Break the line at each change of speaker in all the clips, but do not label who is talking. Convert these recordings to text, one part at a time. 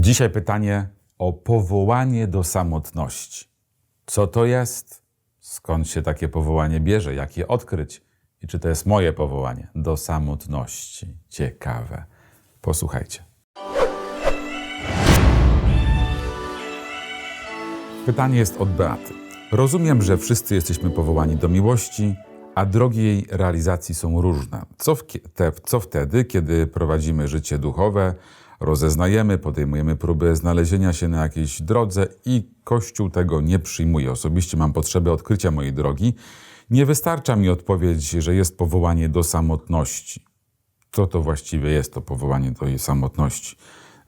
Dzisiaj pytanie o powołanie do samotności. Co to jest? Skąd się takie powołanie bierze? Jak je odkryć? I czy to jest moje powołanie do samotności? Ciekawe. Posłuchajcie. Pytanie jest od Beaty. Rozumiem, że wszyscy jesteśmy powołani do miłości, a drogi jej realizacji są różne. Co, w, te, co wtedy, kiedy prowadzimy życie duchowe, rozeznajemy, podejmujemy próby znalezienia się na jakiejś drodze i Kościół tego nie przyjmuje. Osobiście mam potrzebę odkrycia mojej drogi. Nie wystarcza mi odpowiedź, że jest powołanie do samotności. Co to właściwie jest to powołanie do jej samotności?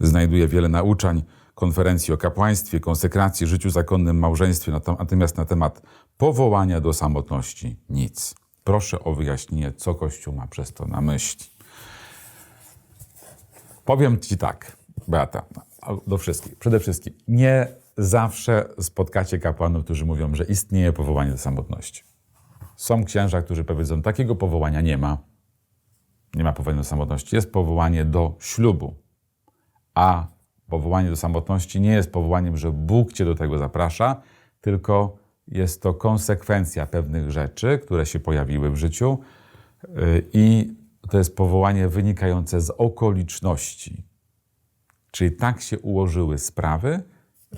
Znajduję wiele nauczań, konferencji o kapłaństwie, konsekracji, życiu zakonnym, małżeństwie, natomiast na temat powołania do samotności nic. Proszę o wyjaśnienie, co Kościół ma przez to na myśli. Powiem Ci tak, Beata, do wszystkich. Przede wszystkim, nie zawsze spotkacie kapłanów, którzy mówią, że istnieje powołanie do samotności. Są księża, którzy powiedzą, takiego powołania nie ma. Nie ma powołania do samotności. Jest powołanie do ślubu. A powołanie do samotności nie jest powołaniem, że Bóg Cię do tego zaprasza, tylko jest to konsekwencja pewnych rzeczy, które się pojawiły w życiu yy, i to jest powołanie wynikające z okoliczności. Czyli tak się ułożyły sprawy,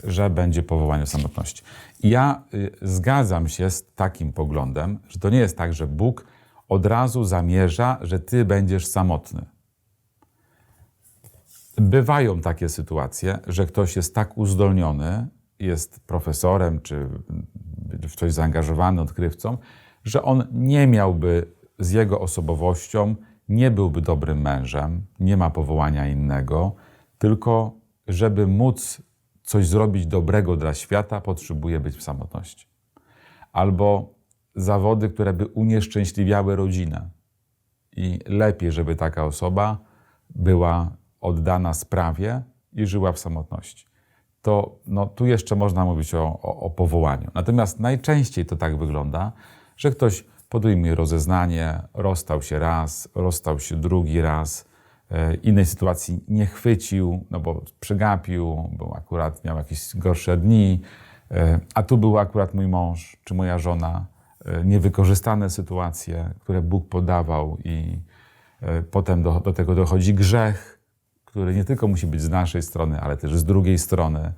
że będzie powołanie samotności. Ja y, zgadzam się z takim poglądem, że to nie jest tak, że Bóg od razu zamierza, że ty będziesz samotny. Bywają takie sytuacje, że ktoś jest tak uzdolniony, jest profesorem czy w coś zaangażowany, odkrywcą, że on nie miałby z jego osobowością, nie byłby dobrym mężem, nie ma powołania innego, tylko żeby móc coś zrobić dobrego dla świata, potrzebuje być w samotności. Albo zawody, które by unieszczęśliwiały rodzinę. I lepiej, żeby taka osoba była oddana sprawie i żyła w samotności. To no, tu jeszcze można mówić o, o, o powołaniu. Natomiast najczęściej to tak wygląda, że ktoś podejmuje rozeznanie, rozstał się raz, rozstał się drugi raz, e, innej sytuacji nie chwycił, no bo przegapił, bo akurat miał jakieś gorsze dni, e, a tu był akurat mój mąż czy moja żona, e, niewykorzystane sytuacje, które Bóg podawał i potem do, do tego dochodzi grzech, który nie tylko musi być z naszej strony, ale też z drugiej strony.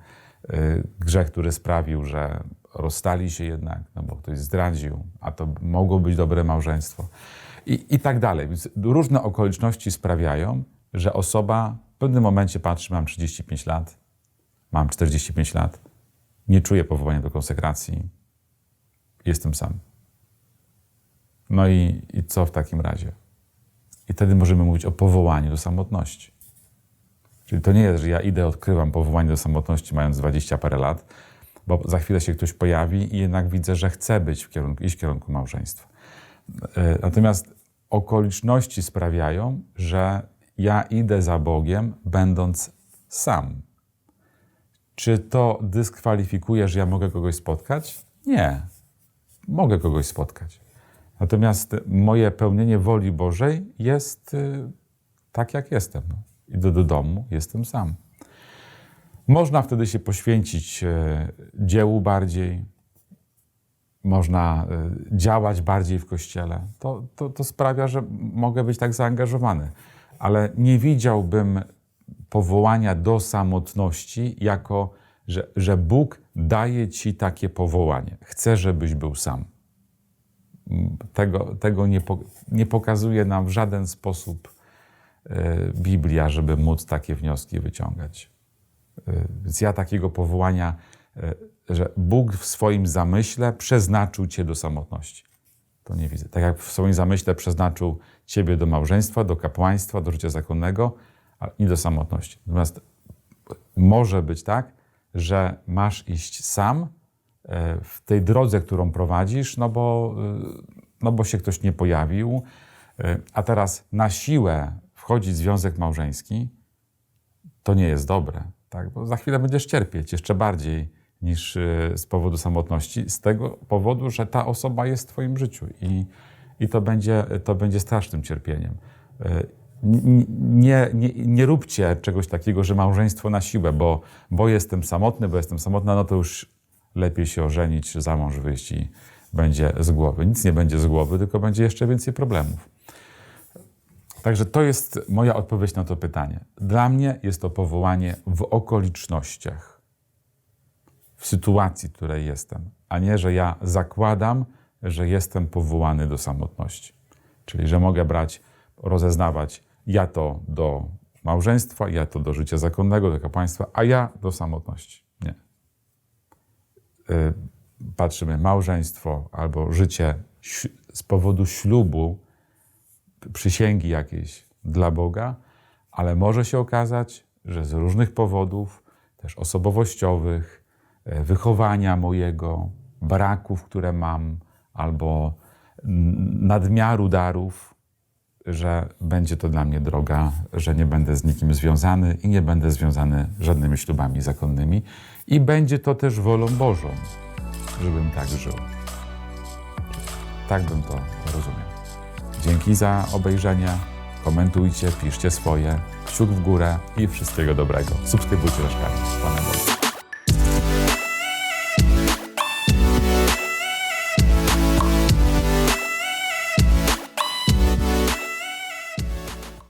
Grzech, który sprawił, że rozstali się jednak, no bo ktoś zdradził, a to mogło być dobre małżeństwo. I, I tak dalej. Więc różne okoliczności sprawiają, że osoba w pewnym momencie patrzy, mam 35 lat, mam 45 lat, nie czuję powołania do konsekracji, jestem sam. No i, i co w takim razie? I wtedy możemy mówić o powołaniu do samotności. Czyli to nie jest, że ja idę, odkrywam powołanie do samotności mając 20 parę lat, bo za chwilę się ktoś pojawi i jednak widzę, że chce być w kierunku, iść w kierunku małżeństwa. E, natomiast okoliczności sprawiają, że ja idę za Bogiem, będąc sam. Czy to dyskwalifikuje, że ja mogę kogoś spotkać? Nie. Mogę kogoś spotkać. Natomiast moje pełnienie woli Bożej jest y, tak, jak jestem. Idę do domu, jestem sam. Można wtedy się poświęcić e, dziełu bardziej, można e, działać bardziej w kościele. To, to, to sprawia, że mogę być tak zaangażowany. Ale nie widziałbym powołania do samotności jako, że, że Bóg daje ci takie powołanie. Chce, żebyś był sam. Tego, tego nie, nie pokazuje nam w żaden sposób e, Biblia, żeby móc takie wnioski wyciągać. Więc ja takiego powołania, e, że Bóg w swoim zamyśle przeznaczył Cię do samotności. To nie widzę. Tak jak w swoim zamyśle przeznaczył Ciebie do małżeństwa, do kapłaństwa, do życia zakonnego, nie do samotności. Natomiast może być tak, że masz iść sam e, w tej drodze, którą prowadzisz, no bo, no bo się ktoś nie pojawił, a teraz na siłę wchodzi związek małżeński, to nie jest dobre tak? bo za chwilę będziesz cierpieć jeszcze bardziej niż y, z powodu samotności, z tego powodu, że ta osoba jest w Twoim życiu i, i to, będzie, to będzie strasznym cierpieniem. N- Nie, nie, nie róbcie czegoś takiego, że małżeństwo na siłę, bo, bo jestem samotny, bo jestem samotna, no to już lepiej się ożenić, za mąż wyjść i będzie z głowy. Nic nie będzie z głowy, tylko będzie jeszcze więcej problemów. Także to jest moja odpowiedź na to pytanie. Dla mnie jest to powołanie w okolicznościach, w sytuacji, w której jestem, a nie, że ja zakładam, że jestem powołany do samotności. Czyli, że mogę brać, rozeznawać ja to do małżeństwa, ja to do życia zakonnego, do kapłaństwa, a ja do samotności. Nie. Y, Patrzymy małżeństwo albo życie z powodu ślubu, przysięgi jakiejś dla Boga, ale może się okazać, że z różnych powodów, też osobowościowych, e, wychowania mojego, braków, które mam, albo nadmiaru darów, że będzie to dla mnie droga, że nie będę z nikim związany i nie będę związany żadnymi ślubami zakonnymi. I będzie to też wolą Bożą, żebym tak żył. Tak bym to rozumiał. Dzięki za obejrzenie. Komentujcie, piszcie swoje. Kciuk w górę i wszystkiego dobrego. Subskrybujcie nasz kanał. Pana Boga.